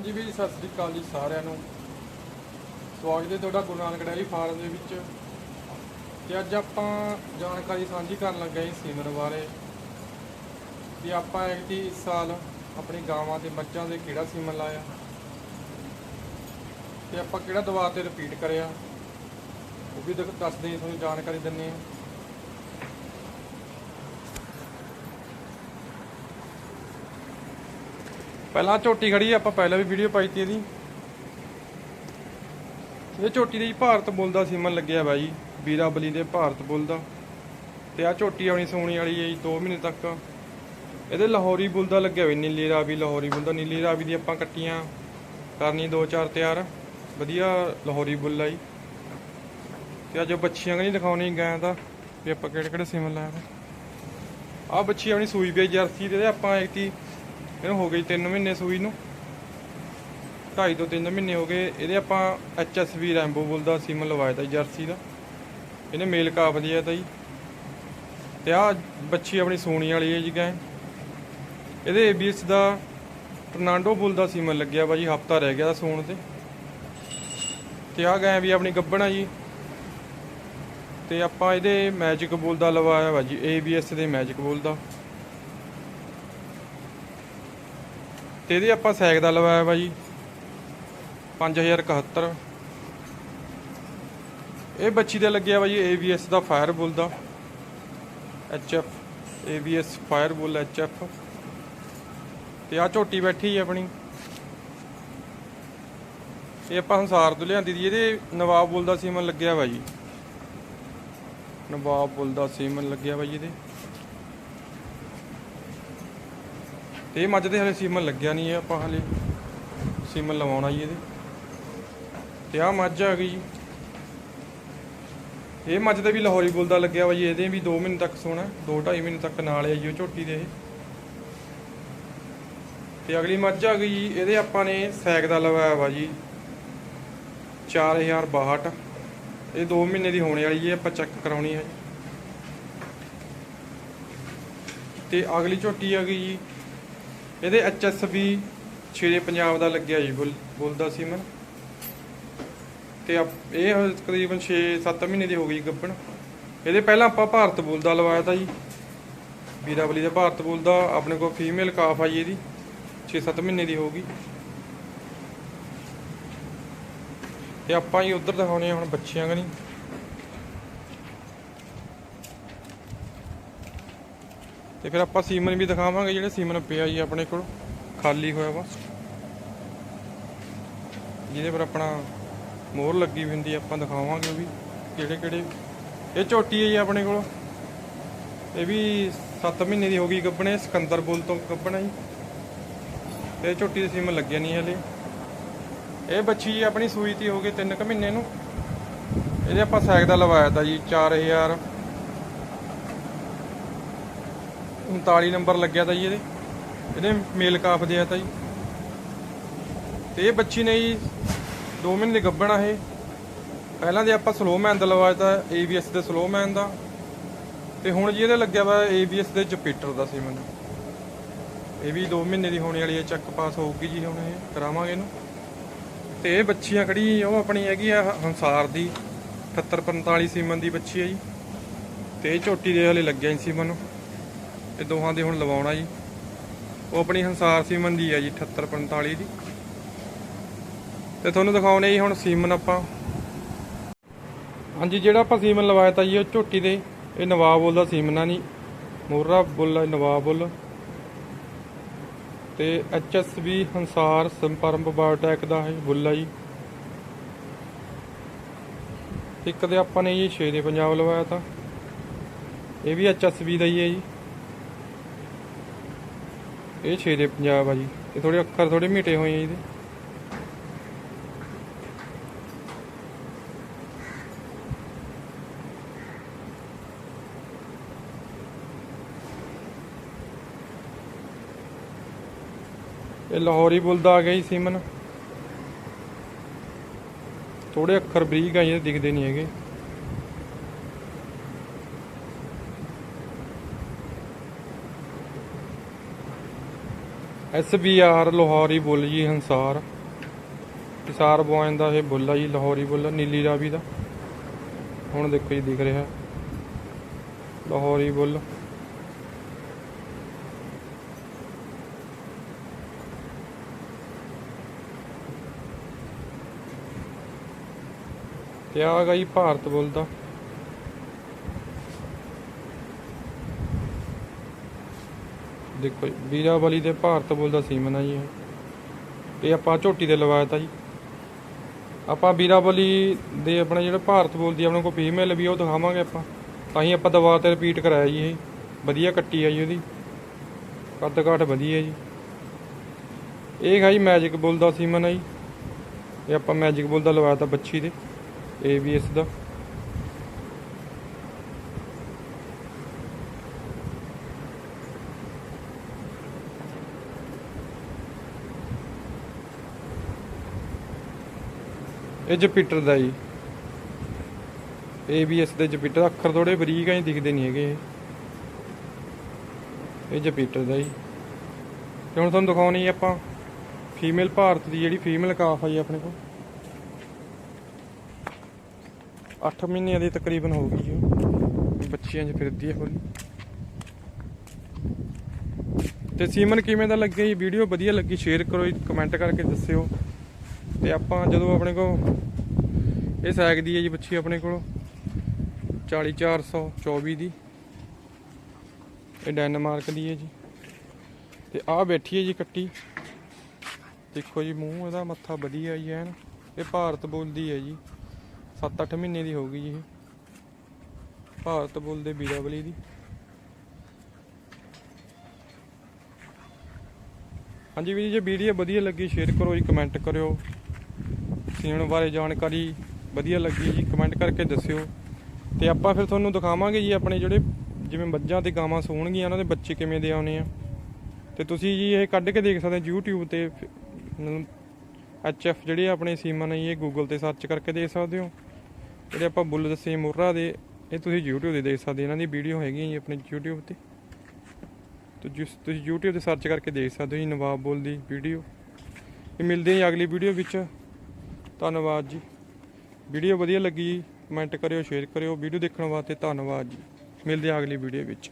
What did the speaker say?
ਹਾਂਜੀ ਵੀ ਸਤਿ ਸ੍ਰੀ ਅਕਾਲ ਜੀ ਸਾਰਿਆਂ ਨੂੰ। ਸਵਾਗਤ ਹੈ ਤੁਹਾਡਾ ਗੁਰੂ ਨਾਨਕ ਡੈਰੀ ਫਾਰਮ ਦੇ ਵਿੱਚ। ਤੇ ਅੱਜ ਆਪਾਂ ਜਾਣਕਾਰੀ ਸਾਂਝੀ ਕਰਨ ਲੱਗੇ ਹਾਂ ਸੀਮਨ ਬਾਰੇ। ਵੀ ਆਪਾਂ ਐਕਟੀ ਇਸ ਸਾਲ ਆਪਣੀ ਗਾਵਾਂ ਤੇ ਮੱਝਾਂ ਦੇ ਕਿਹੜਾ ਸੀਮਨ ਲਾਇਆ। ਤੇ ਆਪਾਂ ਕਿਹੜਾ ਦਵਾ ਤੇ ਰਿਪੀਟ ਕਰਿਆ। ਉਹ ਵੀ ਦੇਖ- ਦੱਸਦੇ ਤੁਹਾਨੂੰ ਜਾਣਕਾਰੀ ਦਿੰਨੇ ਆ ਪਹਿਲਾਂ ਝੋਟੀ ਖੜੀ ਆਪਾਂ ਪਹਿਲਾਂ ਵੀ ਵੀਡੀਓ ਪਾਈ ਤੀ ਇਹਦੀ। ਇਹ ਝੋਟੀ ਦੇ ਭਾਰਤ ਬੁੱਲ ਦਾ ਸੀਮਨ ਲੱਗਿਆ ਬਾਈ, ਵੀਰਾ ਬਲੀ ਦੇ ਭਾਰਤ ਬੁੱਲ ਦਾ। ਤੇ ਆ ਝੋਟੀ ਆਉਣੀ ਸੋਣੀ ਵਾਲੀ ਹੈ ਜੀ 2 ਮਹੀਨੇ ਤੱਕ। ਇਹਦੇ ਲਾਹੌਰੀ ਬੁੱਲ ਦਾ ਲੱਗਿਆ ਹੋਇਆ, ਨੀਲੀ ਰਾਵੀ ਲਾਹੌਰੀ ਬੁੱਲ ਦਾ। ਨੀਲੀ ਰਾਵੀ ਦੀ ਆਪਾਂ ਕੱਟੀਆਂ, ਕਰਨੀ 2-4 ਤਿਆਰ। ਵਧੀਆ ਲਾਹੌਰੀ ਬੁੱਲ ਆਈ ਤੇ ਅੱਜ ਉਹ ਬੱਚੀਆਂ ਨਹੀਂ ਦਿਖਾਉਣੀ ਗਾਂ ਦਾ, ਵੀ ਆਪਾਂ ਕਿਹੜੇ ਕਿਹੜੇ ਸੀਮਨ ਲਾਇਆ ਵਾ ਆ ਬੱਚੀ ਆਪਣੀ ਸੂਈ ਪਈ ਜਰਸੀ ਤੇ ਇਹਦੇ ਆਪਾਂ ਇਕਤੀ ਇਹਨੂੰ ਹੋ ਗਈ 3 ਮਹੀਨੇ ਸੂਈ ਨੂੰ। ਢਾਈ ਤੋਂ 3 ਮਹੀਨੇ ਹੋ ਗਏ। ਇਹਦੇ ਆਪਾਂ ਐਚਐਸਵੀ ਰੈਂਬੋ ਬੁੱਲ ਦਾ ਸੀਮਨ ਲਵਾਇਆ ਤਾ ਜੀ, ਜਰਸੀ ਦਾ। ਇਹਨੇ ਮੇਲ ਕਾਫ ਦੀ ਹੈ ਤਾ ਜੀ। ਤੇ ਆ ਬੱਚੀ ਆਪਣੀ ਸੋਣੀ ਵਾਲੀ ਹੈ ਜੀ ਗਾਂ। ਇਹਦੇ ਏਬੀਐਸ ਦਾ ਟਰਨਾਂਡੋ ਬੁੱਲ ਦਾ ਸੀਮਨ ਲੱਗਿਆ ਵਾ ਜੀ, ਹਫਤਾ ਰਹਿ ਗਿਆ ਸੂਣ ਤੇ। ਤੇ ਆ ਗਾਂ ਵੀ ਆਪਣੀ ਗੱਬਣ ਆ ਜੀ। ਤੇ ਆਪਾਂ ਇਹਦੇ ਮੈਜਿਕ ਬੁੱਲ ਦਾ ਲਵਾਇਆ ਵਾ ਜੀ ਏਬੀਐਸ ਦੇ ਮੈਜਿਕ ਬੁੱਲ ਦਾ। ਤੇ ਇਹਦੇ ਆਪਾਂ ਸੈਕ ਦਾ ਲਵਾਇਆ ਵਾ ਜੀ। 5071 ਇਹ ਬੱਚੀ ਦੇ ਲੱਗਿਆ ਵਾ ਜੀ ABS ਦਾ ਫਾਇਰ ਬੁੱਲ ਦਾ। HF ABS fire bull HF ਤੇ ਆ ਝੋਟੀ ਬੈਠੀ ਹੈ ਆਪਣੀ। ਇਹ ਆਪਾਂ ਹੰਸਾਰ ਤੋਂ ਲਿਆਂਦੀ ਦੀ। ਇਹਦੇ ਨਵਾਬ ਬੁੱਲ ਦਾ ਸੀਮਨ ਲੱਗਿਆ ਵਾ ਜੀ। ਨਵਾਬ ਬੁੱਲ ਦਾ ਸੀਮਨ ਲੱਗਿਆ ਵਾ ਜੀ ਇਹਦੇ। ਤੇ ਇਹ ਮੱਝ ਦੇ ਹਲੇ ਸੀਮਨ ਲੱਗਿਆ ਨਹੀਂ ਹੈ ਆਪਾਂ ਹਲੇ ਸੀਮਨ ਲਵਾਉਣਾ ਜੀ ਇਹਦੇ। ਤੇ ਆ ਮੱਝ ਆ ਗਈ ਜੀ। ਇਹ ਮੱਝ ਦੇ ਵੀ ਲਾਹੌਰੀ ਬੁੱਲ ਦਾ ਲੱਗਿਆ ਵਾ ਜੀ, ਇਹਦੇ ਵੀ 2 ਮਹੀਨੇ ਤੱਕ ਸੋਣਾ 2 2.5 ਮਹੀਨੇ ਤੱਕ ਨਾਲ ਹੈ ਜੀ ਉਹ ਝੋਟੀ ਦੇ ਤੇ ਅਗਲੀ ਮੱਝ ਆ ਗਈ ਜੀ, ਇਹਦੇ ਆਪਾਂ ਨੇ ਸੈਕ ਦਾ ਲਵਾਇਆ ਵਾ ਜੀ 4062 ਇਹ 2 ਮਹੀਨੇ ਦੀ ਹੋਣੇ ਵਾਲੀ ਹੈ ਆਪਾਂ ਚੈੱਕ ਕਰਾਉਣੀ ਹੈ। ਤੇ ਅਗਲੀ ਝੋਟੀ ਆ ਗਈ ਜੀ ਇਹਦੇ HSB ਛੇਰੇ ਪੰਜਾਬ ਦਾ ਲੱਗਿਆ ਜੀ, ਬੁੱਲ ਬੁੱਲ ਦਾ ਸੀਮਨ। ਤੇ ਇਹ ਤਕਰੀਬਨ 6-7 ਮਹੀਨੇ ਦੀ ਹੋ ਗਈ ਗੱਪਣ। ਇਹਦੇ ਪਹਿਲਾਂ ਆਪਾਂ ਭਾਰਤ ਬੋਲਦਾ ਲਵਾਇਆ ਤਾਂ ਜੀ। ਵੀਰਾਵਲੀ ਦਾ ਭਾਰਤ ਬੋਲਦਾ ਆਪਣੇ ਕੋਲ ਫੀਮੇਲ ਕਾਫ ਆਈ ਇਹਦੀ। 6-7 ਮਹੀਨੇ ਦੀ ਹੋ ਗਈ। ਤੇ ਆਪਾਂ ਹੀ ਉਧਰ ਦਿਖਾਉਣੇ ਆ ਹੁਣ ਬੱਚਿਆਂ ਕਨੀ। ਤੇ ਫਿਰ ਆਪਾਂ ਸੀਮਨ ਵੀ ਦਿਖਾਵਾਂਗੇ ਜਿਹੜੇ ਸੀਮਨ ਪਿਆ ਜੀ ਆਪਣੇ ਕੋਲ। ਖਾਲੀ ਹੋਇਆ ਵਾ। ਜਿਹਦੇ ਪਰ ਆਪਣਾ ਮੋਹਰ ਲੱਗੀ ਹੁੰਦੀ ਆਪਾਂ ਦਿਖਾਵਾਂਗੇ ਉਹ ਵੀ ਕਿਹੜੇ ਕਿਹੜੇ। ਇਹ ਝੋਟੀ ਹੈ ਜੀ ਆਪਣੇ ਕੋਲ। ਇਹ ਵੀ 7 ਮਹੀਨੇ ਦੀ ਹੋ ਗਈ ਗੱਬਣੇ ਸਿਕੰਦਰ ਬੁੱਲ ਤੋਂ ਗੱਬਣਾ ਜੀ। ਇਹ ਝੋਟੀ ਦੇ ਸੀਮਨ ਲੱਗਿਆ ਨਹੀਂ ਹਲੇ। ਇਹ ਬੱਚੀ ਜੀ ਆਪਣੀ ਸੂਈ ਤੀ ਹੋ ਗਈ 3 ਕੁ ਮਹੀਨੇ ਨੂੰ। ਇਹਦੇ ਆਪਾਂ ਸੈਕ ਦਾ ਲਵਾਇਆ ਤਾ ਜੀ 4000 39 ਨੰਬਰ ਲੱਗਿਆ ਤਾ ਜੀ ਇਹਦੇ। ਇਹਦੇ ਮੇਲ ਕਾਫ ਦਿਆ ਤਾ ਜੀ ਤੇ ਇਹ ਬੱਚੀ ਨੇ ਜੀ 2 ਮਹੀਨੇ ਦੀ ਗੱਭਣਾ ਇਹ। ਪਹਿਲਾਂ ਦੇ ਆਪਾਂ ਸਲੋਮੈਨ ਦਾ ਲਵਾਇਆ ਤਾ ABS ਦੇ ਸਲੋਮੈਨ ਦਾ। ਤੇ ਹੁਣ ਜੀ ਇਹਦੇ ਲੱਗਿਆ ਵਾ ABS ਦੇ ਜਪੀਟਰ ਦਾ ਸੀਮਨ ਇਹ ਵੀ 2 ਮਹੀਨੇ ਦੀ ਹੋਣੀ ਵਾਲੀ ਹੈ ਚੱਕ ਪਾਸ ਹੋਊਗੀ ਜੀ ਹੁਣ ਇਹ, ਕਰਾਵਾਂਗੇ ਇਹਨੂੰ। ਤੇ ਇਹ ਬੱਚੀਆਂ ਖੜੀ ਉਹ ਆਪਣੀ ਹੈਗੀ ਆ ਹੰਸਾਰ ਦੀ। 7845 ਸੀਮਨ ਦੀ ਬੱਚੀ ਹੈ ਜੀ। ਤੇ ਇਹ ਝੋਟੀ ਦੇ ਹਲੇ ਲੱਗਿਆ ਨਹੀਂ ਸੀਮਨ ਇਹ ਦੋਹਾਂ ਦੇ ਹੁਣ ਲਵਾਉਣਾ ਜੀ। ਉਹ ਆਪਣੀ ਹੰਸਾਰ ਸੀਮਨ ਦੀ ਹੈ ਜੀ 7845 ਦੀ। ਤੇ ਤੁਹਾਨੂੰ ਦਿਖਾਉਣੇ ਜੀ ਹੁਣ ਸੀਮਨ ਆਪਾਂ। ਹਾਂਜੀ, ਜਿਹੜਾ ਆਪਾਂ ਸੀਮਨ ਲਵਾਇਆ ਤਾ ਜੀ, ਉਹ ਝੋਟੀ ਦੇ, ਇਹ ਨਵਾਬ ਬੁੱਲ ਦਾ ਸੀਮਨ ਆ ਨਹੀਂ ਮੋਹਰਾ ਬੁੱਲ ਨਵਾਬ ਬੁੱਲ। ਤੇ ਐਚਐਸਬੀ ਹੰਸਾਰ ਸੰਪਰਮ ਬਾਇਓਟੈਕ ਦਾ ਹੈ ਬੁੱਲ ਆ ਜੀ। ਇੱਕ ਦੇ ਆਪਾਂ ਨੇ ਜੀ 6 ਦੇ ਪੰਜਾਬ ਲਵਾਇਆ ਤਾਂ। ਇਹ ਵੀ ਐਚਐਸਬੀ ਦਾ ਹੀ ਹੈ ਜੀ। ਇਹ 6 ਦੇ ਪੰਜਾਬ ਆ ਜੀ। ਇਹ ਥੋੜੇ ਅੱਖਰ ਥੋੜੇ ਮਿਟੇ ਹੋਏ ਆ ਇਹਦੇ। ਇਹ ਲਾਹੌਰੀ ਬੁੱਲ ਦਾ ਆ ਗਿਆ ਜੀ ਸੀਮਨ। ਥੋੜੇ ਅੱਖਰ ਬਰੀਕ ਆ ਜਿਹੜੇ ਦਿਖਦੇ ਨਹੀਂ ਹੈਗੇ। S B R Lahori bull ji ਹੰਸਾਰ। Hisar ਬੁਆਇਨ ਦਾ ਇਹ ਬੁੱਲ ਆ ਜੀ, ਲਾਹੌਰੀ ਬੁੱਲ, ਨੀਲੀ ਰਾਵੀ ਦਾ। ਹੁਣ ਦੇਖੋ ਜੀ, ਦਿਖ ਰਿਹਾ। ਲਾਹੌਰੀ ਬੁੱਲ। ਤੇ ਆ ਗਈ ਭਾਰਤ ਬੁੱਲ ਦਾ। ਦੇਖੋ ਜੀ ਵੀਰਾਵਲੀ ਦੇ ਭਾਰਤ ਬੋਲ ਦਾ ਸੀਮਨ ਆ ਜੀ ਇਹ। ਇਹ ਆਪਾਂ ਝੋਟੀ ਤੇ ਲਵਾਇਆ ਤਾ ਜੀ। ਆਪਾਂ ਵੀਰਾਵਲੀ ਦੇ ਆਪਣੇ ਜਿਹੜੇ ਭਾਰਤ ਬੋਲ ਦੀ ਆਪਣੇ ਕੋਲ ਫੀਮੇਲ ਵੀ ਉਹ ਦਿਖਾਵਾਂਗੇ ਆਪਾਂ। ਤਾਂ ਹੀ ਆਪਾਂ ਦਵਾ ਤੇ ਰਿਪੀਟ ਕਰਾਇਆ ਜੀ ਇਹ। ਵਧੀਆ ਕੱਟੀ ਆ ਜੀ ਉਹਦੀ। ਕੱਦ ਘਾਟ ਵਧੀਆ ਜੀ। ਇਹ ਹੈ ਜੀ ਮੈਜਿਕ ਬੋਲ ਦਾ ਸੀਮਨ ਆ ਜੀ। ਇਹ ਆਪਾਂ ਮੈਜਿਕ ਬੋਲ ਦਾ ਲਵਾਇਆ ਤਾ ਬੱਚੀ ਦੇ। ਏਬੀਐਸ ਦਾ। ਇਹ ਜੁਪੀਟਰ ਦਾ ਜੀ। ABS ਦੇ ਜੁਪੀਟਰ, ਅੱਖਰ ਥੋੜੇ ਬਰੀਕ ਆ ਦਿਖਦੇ ਨਹੀਂ ਹੈਗੇ ਇਹ। ਜੁਪੀਟਰ ਦਾ ਜੀ। ਤੇ ਹੁਣ ਤੁਹਾਨੂੰ ਦਿਖਾਉਣੀ ਆਪਾਂ, ਫੀਮੇਲ ਭਾਰਤ ਦੀ ਜਿਹੜੀ ਫੀਮੇਲ ਕਾਫ ਆ ਜੀ ਆਪਣੇ ਕੋਲ। 8 ਮਹੀਨਿਆਂ ਦੀ ਤਕਰੀਬਨ ਹੋ ਗਈ ਉਹ। ਬੱਚੀਆਂ 'ਚ ਫਿਰਦੀ ਹੈ ਹੋਲੀ ਤੇ ਸੀਮਨ ਕਿਵੇਂ ਦਾ ਲੱਗਿਆ ਜੀ? ਵੀਡੀਓ ਵਧੀਆ ਲੱਗੀ, ਸ਼ੇਅਰ ਕਰੋ ਕਮੈਂਟ ਕਰਕੇ ਦੱਸਿਓ। ਤੇ ਆਪਾਂ ਜਦੋਂ ਆਪਣੇ ਕੋਲ ਇਹ ਸੈਗ ਦੀ ਹੈ ਜੀ ਬੱਚੀ ਆਪਣੇ ਕੋਲ 40424 ਦੀ। ਇਹ ਡੈਨਮਾਰਕ ਦੀ ਹੈ ਜੀ। ਤੇ ਆਹ ਬੈਠੀ ਹੈ ਜੀ ਕੱਟੀ। ਦੇਖੋ ਜੀ ਮੂੰਹ ਇਹਦਾ ਮੱਥਾ ਵਧੀਆ ਜੀ ਐਨ। ਇਹ ਭਾਰਤ ਬੋਲਦੀ ਹੈ ਜੀ। 7-8 ਮਹੀਨੇ ਦੀ ਹੋ ਗਈ ਜੀ ਇਹ। ਭਾਰਤ ਬੋਲਦੇ ਬੀਰਾਵਲੀ ਦੀ। ਹਾਂਜੀ ਵੀਰ ਜੀ, ਜੇ ਵੀਡੀਓ ਵਧੀਆ ਲੱਗੀ ਸ਼ੇਅਰ ਕਰੋ ਜੀ ਕਮੈਂਟ ਕਰਿਓ। ਸੀਣ ਬਾਰੇ ਜਾਣਕਾਰੀ ਵਧੀਆ ਲੱਗੀ ਜੀ ਕਮੈਂਟ ਕਰਕੇ ਦੱਸਿਓ। ਤੇ ਆਪਾਂ ਫਿਰ ਤੁਹਾਨੂੰ ਦਿਖਾਵਾਂਗੇ ਜੀ ਆਪਣੇ ਜਿਹੜੇ ਜਿਵੇਂ ਮੱਝਾਂ ਤੇ ਗਾਵਾਂ ਸੂਣਗੀਆਂ, ਉਹਨਾਂ ਦੇ ਬੱਚੇ ਕਿਵੇਂ ਦੇ ਆਉਣੇ ਆ। ਤੇ ਤੁਸੀਂ ਜੀ ਇਹ ਕੱਢ ਕੇ ਦੇਖ ਸਕਦੇ ਹੋ YouTube ਤੇ ਐਚਐਫ ਜਿਹੜੇ ਆਪਣੇ ਸੀਮਨ ਜੀ, ਇਹ Google ਤੇ ਸਰਚ ਕਰਕੇ ਦੇਖ ਸਕਦੇ ਹੋ। ਜਿਹੜੇ ਆਪਾਂ ਬੁੱਲ ਦੱਸੇ ਮੁਰਰਾ ਦੇ, ਇਹ ਤੁਸੀਂ YouTube ਤੇ ਦੇਖ ਸਕਦੇ ਇਹਨਾਂ ਦੀ ਵੀਡੀਓ ਹੈਗੀ ਜੀ ਆਪਣੇ YouTube ਤੇ। ਤੇ ਜਿਸ, ਤੁਸੀਂ YouTube ਤੇ ਸਰਚ ਕਰਕੇ ਦੇਖ ਸਕਦੇ ਹੋ ਜੀ ਨਵਾਬ ਬੁੱਲ ਦੀ ਵੀਡੀਓ ਇਹ ਮਿਲਦੇ ਹਾਂ ਜੀ ਅਗਲੀ ਵੀਡੀਓ ਵਿੱਚ। ਧੰਨਵਾਦ ਜੀ। ਵੀਡੀਓ ਵਧੀਆ ਲੱਗੀ ਜੀ ਕਮੈਂਟ ਕਰਿਓ ਸ਼ੇਅਰ ਕਰਿਓ, ਵੀਡੀਓ ਦੇਖਣ ਵਾਸਤੇ ਧੰਨਵਾਦ ਜੀ। ਮਿਲਦੇ ਹਾਂ ਅਗਲੀ ਵੀਡੀਓ ਵਿੱਚ।